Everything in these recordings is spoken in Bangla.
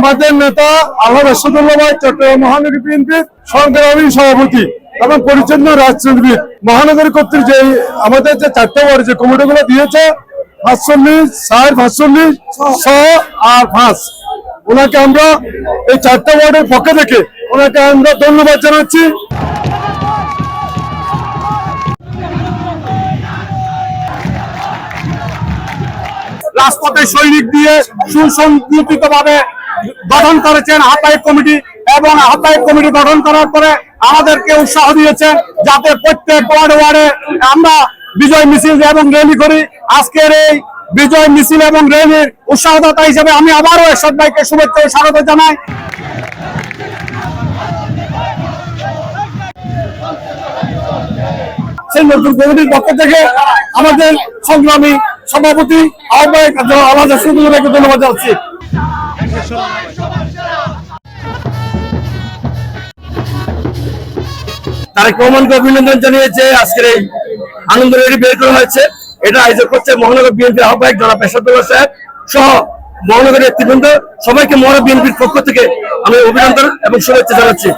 আমাদের নেতা আল্লাহ রসদুল্লাহ ভাই চট্টগ্রাম মহানগরী বিএনপির সংগ্রামী সভাপতি এবং পরিচ্ছন্ন রাজনীতিবিদ, মহানগরী কর্তৃক যে আমাদের যে চারটে ওয়ার্ড যে কমিটিগুলো দিয়েছে আর পাঁচ। ওনাকে আমরা এই চারটে ওয়ার্ডের পক্ষে থেকে ওনাকে আমরা ধন্যবাদ জানাচ্ছি। রাজপথে সৈনিক দিয়ে সুসংগঠিত ভাবে গঠন করেছেন আহ্বায়ক কমিটি এবং আহ্বায়ক কমিটি গঠন করার পরে আমাদেরকে উৎসাহ দিয়েছেন যাতে প্রত্যেক ওয়ার্ডে ওয়ার্ডে আমরা বিজয় মিছিল এবং র্যালি করি। আজকের এই বিজয় মিছিল এবং র্যালির উৎসাহদাতা হিসেবে আমি আবারও এরশাদ ভাইকে শুভেচ্ছা স্বাগত জানাই। সেই কমিটির পক্ষ থেকে আমাদের সংগ্রামী সভাপতি, আহ্বায়ক আলাদা সুন্দরকে ধন্যবাদ জানাচ্ছি। তারেক রহমানকে অভিনন্দন জানিয়েছে, আজকের এই আনন্দ রেডি বের করা হয়েছে। এটা আয়োজন করছে মহানগর বিএনপির আহ্বায়ক সাহেব সহ মহানগরের নেতৃবৃন্দ। সবাইকে মহানগর বিএনপির পক্ষ থেকে আমি অভিনন্দন এবং শুভেচ্ছা জানাচ্ছি।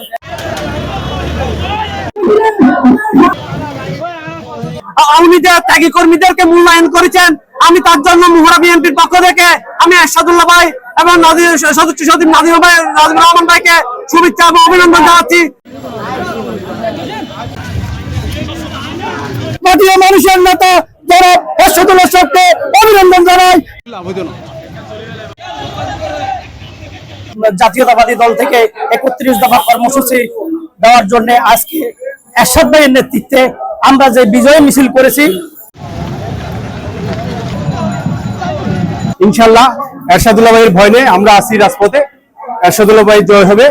আওয়ামী লীগের ত্যাগী কর্মীদেরকে মূল্যায়ন করেছেন। আমি তার জন্য মুহরা বিএনপির পক্ষ থেকে আমি এরশাদুল্লাহ ভাই এবং সদস্য সচিব নাজির ভাই, নাজির রহমান ভাইকে শুভেচ্ছা এবং অভিনন্দন জানাচ্ছি। মানুষের নেতা যারা এরশাদুল্লাহ অভিনন্দন জানাই। জাতীয়তাবাদী দল থেকে একত্রিশ দফা কর্মসূচি দেওয়ার জন্য আজকে এরশাদ ভাইয়ের নেতৃত্বে আমরা যে বিজয় মিছিল করেছি ইনশাল্লাহ এরশাদুল্লাহ ভাইয়ের ভয় নেই আমরা আসি রাজপথে। এরশাদুল্লাহ ভাই জয় হবে।